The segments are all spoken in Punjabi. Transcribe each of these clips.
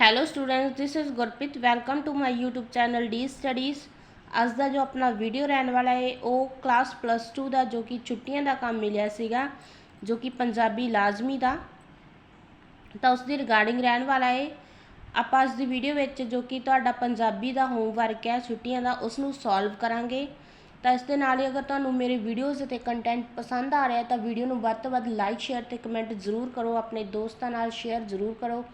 Hello students this is Gurpreet welcome to my YouTube channel D studies ਅੱਜ ਦਾ ਜੋ ਆਪਣਾ ਵੀਡੀਓ ਰਹਿਣ ਵਾਲਾ ਹੈ, ਉਹ ਕਲਾਸ ਪਲੱਸ 2 ਦਾ, ਜੋ ਕਿ ਛੁੱਟੀਆਂ ਦਾ ਕੰਮ ਮਿਲਿਆ ਸੀਗਾ, ਜੋ ਕਿ ਪੰਜਾਬੀ ਲਾਜ਼ਮੀ ਦਾ। ਤਾਂ ਉਸ ਦੀ ਰਿਗਾਰਡਿੰਗ ਰਹਿਣ ਵਾਲਾ ਹੈ। ਆਪਾਂ ਅੱਜ ਦੀ ਵੀਡੀਓ ਵਿੱਚ ਜੋ ਕਿ ਤੁਹਾਡਾ ਪੰਜਾਬੀ ਦਾ ਹੋਮਵਰਕ ਹੈ, ਛੁੱਟੀਆਂ ਦਾ ਉਸ ਨੂੰ ਸੋਲਵ ਕਰਾਂਗੇ। ਤਾਂ ਇਸ ਦੇ ਨਾਲ ਹੀ ਅਗਰ ਤੁਹਾਨੂੰ ਮੇਰੇ ਵੀਡੀਓਜ਼ ਅਤੇ ਕੰਟੈਂਟ ਪਸੰਦ ਆ ਰਿਹਾ ਤਾਂ ਵੀਡੀਓ ਨੂੰ ਵੱਧ ਤੋਂ ਵੱਧ ਲਾਈਕ ਸ਼ੇਅਰ ਤੇ ਕਮੈਂਟ ਜ਼ਰੂਰ ਕਰੋ। ਆਪਣੇ ਦੋਸਤਾਂ ਨਾਲ ਸ਼ੇਅਰ ਜ਼ਰੂਰ ਕਰੋ।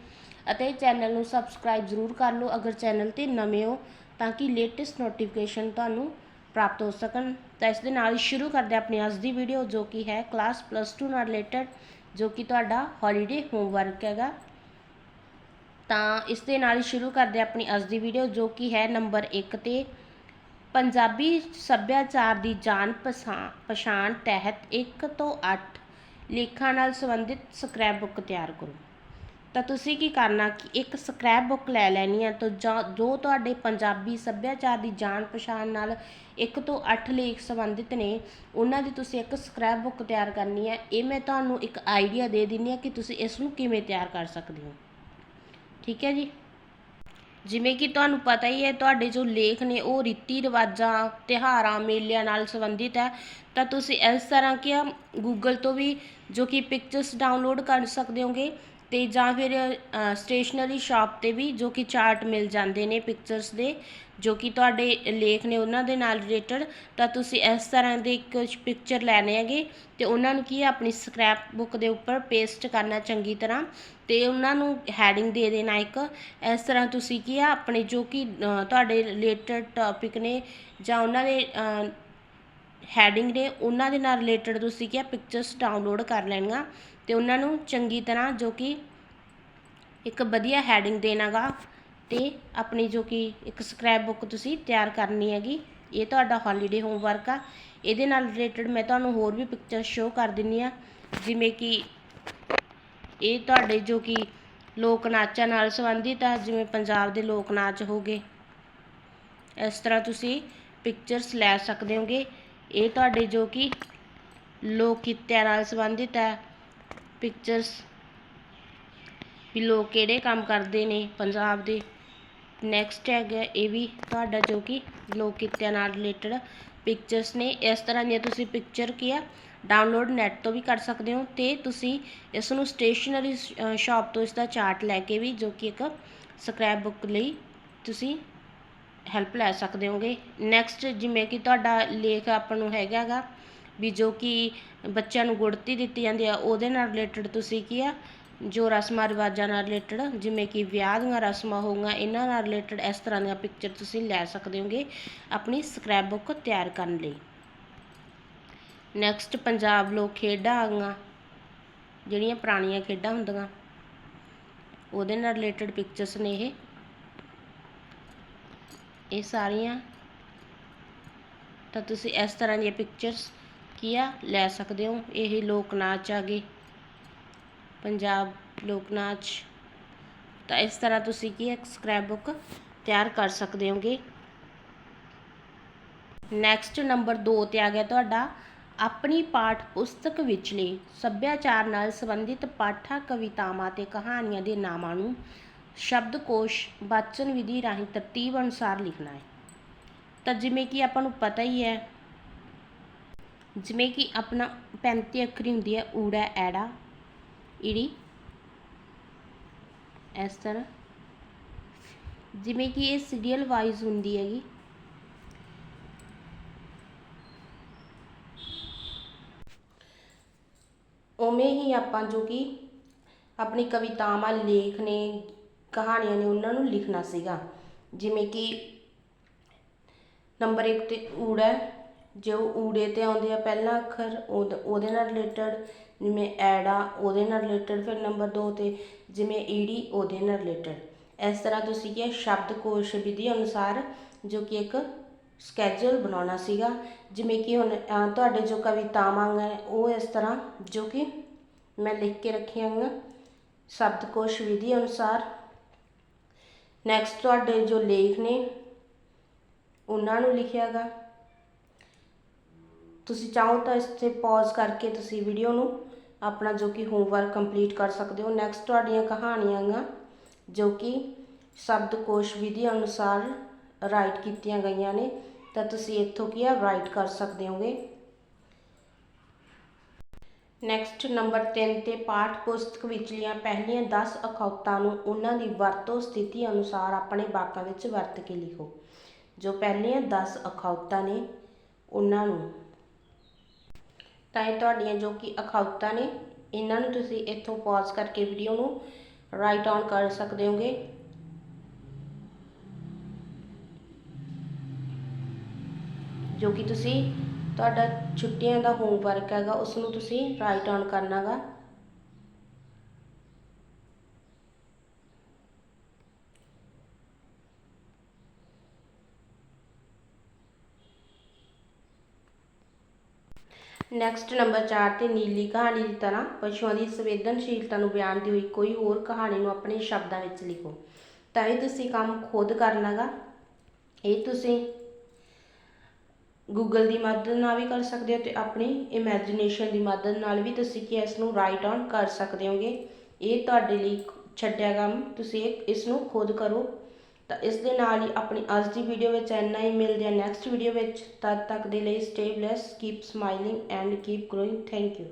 ਅਤੇ ਚੈਨਲ ਨੂੰ ਸਬਸਕ੍ਰਾਈਬ ਜ਼ਰੂਰ ਕਰ ਲਓ ਅਗਰ ਚੈਨਲ ਤੇ ਨਵੇਂ ਹੋ ਤਾਂ ਕਿ ਲੇਟੈਸਟ ਨੋਟੀਫਿਕੇਸ਼ਨ ਤੁਹਾਨੂੰ ਪ੍ਰਾਪਤ ਹੋ ਸਕਣ। ਤਾਂ ਇਸ ਦੇ ਨਾਲ ਹੀ ਸ਼ੁਰੂ ਕਰਦੇ ਆਪਣੀ ਅੱਜ ਦੀ ਵੀਡੀਓ ਜੋ ਕਿ ਹੈ ਕਲਾਸ ਪਲੱਸ 2 ਨਾਲ ਰਿਲੇਟਡ ਜੋ ਕਿ ਤੁਹਾਡਾ ਹੌਲੀਡੇ ਹੋਮਵਰਕ ਹੈਗਾ। ਤਾਂ ਇਸ ਦੇ ਨਾਲ ਹੀ ਸ਼ੁਰੂ ਕਰਦੇ ਆਪਣੀ ਅੱਜ ਦੀ ਵੀਡੀਓ ਜੋ ਕਿ ਹੈ ਨੰਬਰ 1 ਤੇ ਪੰਜਾਬੀ ਸੱਭਿਆਚਾਰ ਦੀ ਜਾਣ ਪਛਾਣ ਪਛਾਣ ਤਹਿਤ 1 ਤੋਂ 8 ਲੇਖਾਂ ਨਾਲ ਸੰਬੰਧਿਤ ਸਕ੍ਰੈਪ ਬੁੱਕ ਤਿਆਰ ਕਰੋ। ਤਾਂ ਤੁਸੀਂ ਕੀ ਕਰਨਾ ਕਿ ਇੱਕ ਸਕ੍ਰੈਪ ਬੁੱਕ ਲੈ ਲੈਣੀ ਹੈ ਤਾਂ ਜਾਂ ਜੋ ਤੁਹਾਡੇ ਪੰਜਾਬੀ ਸੱਭਿਆਚਾਰ ਦੀ ਜਾਣ ਪਛਾਣ ਨਾਲ ਇੱਕ ਤੋਂ 8 ਲੇਖ ਸੰਬੰਧਿਤ ਨੇ, ਉਹਨਾਂ ਦੀ ਤੁਸੀਂ ਇੱਕ ਸਕ੍ਰੈਪ ਬੁੱਕ ਤਿਆਰ ਕਰਨੀ ਹੈ ਇਹ ਮੈਂ ਤੁਹਾਨੂੰ ਇੱਕ ਆਈਡੀਆ ਦੇ ਦਿੰਦੀ ਹਾਂ ਕਿ ਤੁਸੀਂ ਇਸ ਨੂੰ ਕਿਵੇਂ ਤਿਆਰ ਕਰ ਸਕਦੇ ਹੋ। ਠੀਕ ਹੈ ਜੀ? ਜਿਵੇਂ ਕਿ ਤੁਹਾਨੂੰ ਪਤਾ ਹੀ ਹੈ, ਤੁਹਾਡੇ ਜੋ ਲੇਖ ਨੇ ਉਹ ਰੀਤੀ ਰਿਵਾਜਾਂ, ਤਿਉਹਾਰਾਂ, ਮੇਲਿਆਂ ਨਾਲ ਸੰਬੰਧਿਤ ਹੈ। ਤਾਂ ਤੁਸੀਂ ਇਸ ਤਰ੍ਹਾਂ ਕਿ ਗੂਗਲ ਤੋਂ ਵੀ ਜੋ ਕਿ ਪਿਕਚਰਸ ਡਾਊਨਲੋਡ ਕਰ ਸਕਦੇ ਹੋਗੇ। ਅਤੇ ਜਾਂ ਫਿਰ ਸਟੇਸ਼ਨਰੀ ਸ਼ਾਪ ਤੇ ਵੀ ਜੋ ਕਿ ਚਾਰਟ ਮਿਲ ਜਾਂਦੇ ਨੇ ਪਿਕਚਰਸ ਦੇ, ਜੋ ਕਿ ਤੁਹਾਡੇ ਲੇਖ ਨੇ ਉਹਨਾਂ ਦੇ ਨਾਲ ਰਿਲੇਟਡ ਤਾਂ ਤੁਸੀਂ ਇਸ ਤਰ੍ਹਾਂ ਦੇ ਇੱਕ ਪਿਕਚਰ ਲੈਣੇ ਹੈਗੇ ਅਤੇ ਉਹਨਾਂ ਨੂੰ ਕੀ ਆਪਣੀ ਸਕ੍ਰੈਪ ਬੁੱਕ ਦੇ ਉੱਪਰ ਪੇਸਟ ਕਰਨਾ ਚੰਗੀ ਤਰ੍ਹਾਂ ਅਤੇ ਉਹਨਾਂ ਨੂੰ ਹੈਡਿੰਗ ਦੇ ਦੇਣਾ ਇੱਕ। ਇਸ ਤਰ੍ਹਾਂ ਤੁਸੀਂ ਕੀ ਆ ਆਪਣੇ ਜੋ ਕਿ ਤੁਹਾਡੇ ਰਿਲੇਟਡ ਟੌਪਿਕ ਨੇ ਜਾਂ ਉਹਨਾਂ ਦੇ ਹੈਡਿੰਗ ਨੇ, ਉਹਨਾਂ ਦੇ ਨਾਲ ਰਿਲੇਟਡ ਤੁਸੀਂ ਕੀ ਆ ਪਿਕਚਰਸ ਡਾਊਨਲੋਡ ਕਰ ਲੈਣੀਆਂ। ਅਤੇ ਉਹਨਾਂ ਨੂੰ ਚੰਗੀ ਤਰ੍ਹਾਂ ਜੋ ਕਿ ਇੱਕ ਵਧੀਆ ਹੈਡਿੰਗ ਦੇਣਾ ਗਾ ਅਤੇ ਆਪਣੀ ਜੋ ਕਿ ਇੱਕ ਸਕ੍ਰੈਪ ਬੁੱਕ ਤੁਸੀਂ ਤਿਆਰ ਕਰਨੀ ਹੈਗੀ, ਇਹ ਤੁਹਾਡਾ ਹੌਲੀਡੇ ਹੋਮਵਰਕ ਆ। ਇਹਦੇ ਨਾਲ ਰਿਲੇਟਡ ਮੈਂ ਤੁਹਾਨੂੰ ਹੋਰ ਵੀ ਪਿਕਚਰ ਸ਼ੋ ਕਰ ਦਿੰਨੀ ਆ, ਜਿਵੇਂ ਕਿ ਇਹ ਤੁਹਾਡੇ ਜੋ ਕਿ ਲੋਕ ਨਾਚਾਂ ਨਾਲ ਸੰਬੰਧਿਤ ਆ, ਜਿਵੇਂ ਪੰਜਾਬ ਦੇ ਲੋਕ ਨਾਚ ਹੋਗੇ ਇਸ ਤਰ੍ਹਾਂ ਤੁਸੀਂ ਪਿਕਚਰਸ ਲੈ ਸਕਦੇ ਹੋਗੇ। ਇਹ ਤੁਹਾਡੇ ਜੋ ਕਿ ਲੋਕ ਕਿੱਤਿਆਂ ਨਾਲ ਸੰਬੰਧਿਤ ਹੈ ਪਿਕਚਰਸ ਵੀ ਲੋਕ ਕਿਹੜੇ ਕੰਮ ਕਰਦੇ ਨੇ ਪੰਜਾਬ ਦੇ। ਨੈਕਸਟ ਹੈਗਾ ਇਹ ਵੀ ਤੁਹਾਡਾ ਜੋ ਕਿ ਲੋਕ ਕਿੱਤਿਆਂ ਨਾਲ ਰਿਲੇਟਡ ਪਿਕਚਰਸ ਨੇ। ਇਸ ਤਰ੍ਹਾਂ ਦੀਆਂ ਤੁਸੀਂ ਪਿਕਚਰ ਕੀ ਆ ਡਾਊਨਲੋਡ ਨੈਟ ਤੋਂ ਵੀ ਕਰ ਸਕਦੇ ਹੋ ਤੇ ਤੁਸੀਂ ਇਸ ਨੂੰ ਸਟੇਸ਼ਨਰੀ ਸ਼ਾਪ ਤੋਂ ਇਸ ਦਾ ਚਾਰਟ ਲੈ ਕੇ ਵੀ ਜੋ ਕਿ ਇੱਕ ਸਕ੍ਰੈਪ ਬੁੱਕ ਲਈ ਤੁਸੀਂ ਹੈਲਪ ਲੈ ਸਕਦੇ ਹੋਗੇ। ਨੈਕਸਟ ਜਿਵੇਂ ਕਿ ਤੁਹਾਡਾ ਲੇਖ ਆਪਾਂ ਨੂੰ ਹੈਗਾਗਾ ਵੀ ਜੋ ਕਿ ਬੱਚਿਆਂ ਨੂੰ ਗੁੜਤੀ ਦਿੱਤੀ ਜਾਂਦੀ ਆ, ਉਹਦੇ ਨਾਲ ਰਿਲੇਟਡ ਤੁਸੀਂ ਕੀ ਆ, ਜੋ ਰਸਮਾਂ ਰਿਵਾਜਾਂ ਨਾਲ ਰਿਲੇਟਡ ਜਿਵੇਂ ਕਿ ਵਿਆਹ ਦੀਆਂ ਰਸਮਾਂ ਹੋ ਗਈਆਂ ਇਹਨਾਂ ਨਾਲ ਰਿਲੇਟਡ ਇਸ ਤਰ੍ਹਾਂ ਦੀਆਂ ਪਿਕਚਰ ਤੁਸੀਂ ਲੈ ਸਕਦੇ ਹੋਗੇ ਆਪਣੀ ਸਕ੍ਰੈਪ ਬੁੱਕ ਤਿਆਰ ਕਰਨ ਲਈ। ਨੈਕਸਟ ਪੰਜਾਬ ਲੋਕ ਖੇਡਾਂ ਆ ਗਈਆਂ ਜਿਹੜੀਆਂ ਪੁਰਾਣੀਆਂ ਖੇਡਾਂ ਹੁੰਦੀਆਂ, ਉਹਦੇ ਨਾਲ ਰਿਲੇਟਡ ਪਿਕਚਰਸ ਨੇ ਇਹ। ਇਹ ਸਾਰੀਆਂ, ਤਾਂ ਤੁਸੀਂ ਇਸ ਤਰ੍ਹਾਂ ਦੀਆਂ ਪਿਕਚਰਸ ਕੀ ਆ? ਲੈ ਸਕਦੇ ਹੋ। ਇਹ ਲੋਕ ਨਾਚ ਆ ਗਏ। ਪੰਜਾਬ ਲੋਕ ਨਾਚ ਤਾਂ ਇਸ ਤਰ੍ਹਾਂ ਤੁਸੀਂ ਕੀ ਇੱਕ ਸਕ੍ਰੈਪ ਬੁੱਕ ਤਿਆਰ ਕਰ ਸਕਦੇ ਹੋਗੇ। ਨੈਕਸਟ ਨੰਬਰ 2 ਤੇ ਆ ਗਿਆ ਤੁਹਾਡਾ। ਆਪਣੀ ਪਾਠ ਪੁਸਤਕ ਵਿਚਲੇ ਸੱਭਿਆਚਾਰ ਨਾਲ ਸੰਬੰਧਿਤ ਪਾਠਾਂ, ਕਵਿਤਾਵਾਂ ਤੇ ਕਹਾਣੀਆਂ ਦੇ ਨਾਮਾਂ ਨੂੰ ਸ਼ਬਦਕੋਸ਼ ਵਾਚਨ ਵਿਧੀ ਰਾਹੀਂ ਤਰਤੀਬ ਅਨੁਸਾਰ ਲਿਖਣਾ ਹੈ। ਤਾਂ ਜਿਵੇਂ ਕਿ ਆਪਾਂ ਨੂੰ ਪਤਾ ਹੀ ਹੈ ਜਿਵੇਂ ਕਿ ਆਪਣਾ 35 ਅੱਖਰੀ ਹੁੰਦੀ ਹੈ ਊੜਾ, ਐੜਾ, ਈੜੀ। ਇਸ ਤਰ੍ਹਾਂ। ਜਿਵੇਂ ਕਿ ਇਹ ਸੀਰੀਅਲ ਵਾਈਜ਼ ਹੁੰਦੀ ਹੈਗੀ। ਉਵੇਂ ਹੀ ਆਪਾਂ ਜੋ ਕਿ ਆਪਣੀ ਕਵਿਤਾਵਾਂ, ਲੇਖ ਨੇ, ਕਹਾਣੀਆਂ ਨੇ ਉਹਨਾਂ ਨੂੰ ਲਿਖਣਾ ਸੀਗਾ। ਜਿਵੇਂ ਕਿ ਨੰਬਰ 1 ਤੇ ਊੜਾ ਜੋ ਊੜੇ ਤੇ ਆਉਂਦੇ ਆ ਪਹਿਲਾ ਅੱਖਰ, ਉਹਦੇ ਨਾਲ ਰਿਲੇਟਡ ਜਿਵੇਂ ਐੜਾ, ਉਹਦੇ ਨਾਲ ਰਿਲੇਟਡ ਫਿਰ ਨੰਬਰ 2 ਤੇ ਜਿਵੇਂ ਈੜੀ, ਉਹਦੇ ਨਾਲ ਰਿਲੇਟਡ ਇਸ ਤਰ੍ਹਾਂ ਤੁਸੀਂ ਕੀ ਸ਼ਬਦਕੋਸ਼ ਵਿਧੀ ਅਨੁਸਾਰ ਜੋ ਕਿ ਇੱਕ ਸਕੈਜੂਲ ਬਣਾਉਣਾ ਸੀਗਾ। ਜਿਵੇਂ ਕਿ ਹੁਣ ਤੁਹਾਡੇ ਜੋ ਕਵਿਤਾਵਾਂ ਹੈ, ਉਹ ਇਸ ਤਰ੍ਹਾਂ ਜੋ ਕਿ ਮੈਂ ਲਿਖ ਕੇ ਰੱਖੀਆਂ ਹਾਂ ਸ਼ਬਦਕੋਸ਼ ਵਿਧੀ ਅਨੁਸਾਰ ਨੈਕਸਟ ਤੁਹਾਡੇ ਜੋ ਲੇਖ ਨੇ, ਉਹਨਾਂ ਨੂੰ ਲਿਖਿਆਗਾ ਤੁਸੀਂ ਚਾਹੋ ਤਾਂ ਇਸ ਤੇ ਪੌਜ਼ ਕਰਕੇ ਤੁਸੀਂ ਵੀਡੀਓ ਨੂੰ ਆਪਣਾ ਜੋ ਕਿ ਹੋਮਵਰਕ ਕੰਪਲੀਟ ਕਰ ਸਕਦੇ ਹੋ। ਨੈਕਸਟ ਤੁਹਾਡੀਆਂ ਕਹਾਣੀਆਂ ਗਾ ਜੋ ਕਿ ਸ਼ਬਦਕੋਸ਼ ਵਿਧੀ ਅਨੁਸਾਰ ਰਾਈਟ ਕੀਤੀਆਂ ਗਈਆਂ ਨੇ। ਤਾਂ ਤੁਸੀਂ ਇੱਥੋਂ ਕੀ ਆ? ਰਾਈਟ ਕਰ ਸਕਦੇ ਹੋਗੇ। ਨੈਕਸਟ ਨੰਬਰ 3 ਤੇ ਪਾਠ ਪੁਸਤਕ ਵਿਚਲੀਆਂ ਪਹਿਲੀਆਂ 10 ਅਖੌਤਾਂ ਨੂੰ ਉਹਨਾਂ ਦੀ ਵਰਤੋਂ ਸਥਿਤੀ ਅਨੁਸਾਰ ਆਪਣੇ ਵਾਕਾਂ ਵਿੱਚ ਵਰਤ ਕੇ ਲਿਖੋ। ਜੋ ਪਹਿਲੀਆਂ 10 ਅਖੌਤਾਂ ਨੇ, ਉਹਨਾਂ ਨੂੰ ਤਾਂ ਇਹ ਤੁਹਾਡੀਆਂ ਜੋ ਕਿ ਅਖੌਤਾਂ ਨੇ, ਇਹਨਾਂ ਨੂੰ ਤੁਸੀਂ ਇੱਥੋਂ ਪੌਜ਼ ਕਰਕੇ ਵੀਡੀਓ ਨੂੰ ਰਾਈਟ ਔਨ ਕਰ ਸਕਦੇ ਹੋਗੇ। ਜੋ ਕਿ ਤੁਸੀਂ ਤੁਹਾਡਾ ਛੁੱਟੀਆਂ ਦਾ ਹੋਮਵਰਕ ਹੈਗਾ ਉਸ ਨੂੰ ਤੁਸੀਂ ਰਾਈਟ ਔਨ ਕਰਨਾਗਾ ਨੈਕਸਟ ਨੰਬਰ 4 ਤੇ ਨੀਲੀ ਕਹਾਣੀ ਦੀ ਤਰ੍ਹਾਂ ਪਸ਼ੂਆਂ ਦੀ ਸੰਵੇਦਨਸ਼ੀਲਤਾ ਨੂੰ ਬਿਆਨਦੀ ਹੋਈ ਕੋਈ ਹੋਰ ਕਹਾਣੀ ਨੂੰ ਆਪਣੇ ਸ਼ਬਦਾਂ ਵਿੱਚ ਲਿਖੋ। ਤਾਂ ਇਹ ਤੁਸੀਂ ਕੰਮ ਖੁਦ ਕਰਨਾਗਾ ਇਹ ਤੁਸੀਂ ਗੂਗਲ ਦੀ ਮਦਦ ਨਾਲ ਵੀ ਕਰ ਸਕਦੇ ਹੋ ਤੇ ਆਪਣੀ ਇਮੇਜਿਨੇਸ਼ਨ ਦੀ ਮਦਦ ਨਾਲ ਵੀ ਤੁਸੀਂ ਕੀ ਇਸ ਨੂੰ ਰਾਈਟ ਔਨ ਕਰ ਸਕਦੇ ਹੋਗੇ। ਇਹ ਤੁਹਾਡੇ ਲਈ ਛੱਡਿਆ ਕੰਮ। ਤੁਸੀਂ ਇਸ ਨੂੰ ਖੁਦ ਕਰੋ। ਤਾਂ ਇਸ ਦੇ ਨਾਲ ਹੀ ਆਪਣੀ ਅੱਜ ਦੀ ਵੀਡੀਓ ਵਿੱਚ ਇੰਨਾ ਹੀ। ਮਿਲਦੇ ਆ ਨੈਕਸਟ ਵੀਡੀਓ ਵਿੱਚ। ਤਦ ਤੱਕ ਦੇ ਲਈ stay blessed keep smiling and keep growing thank you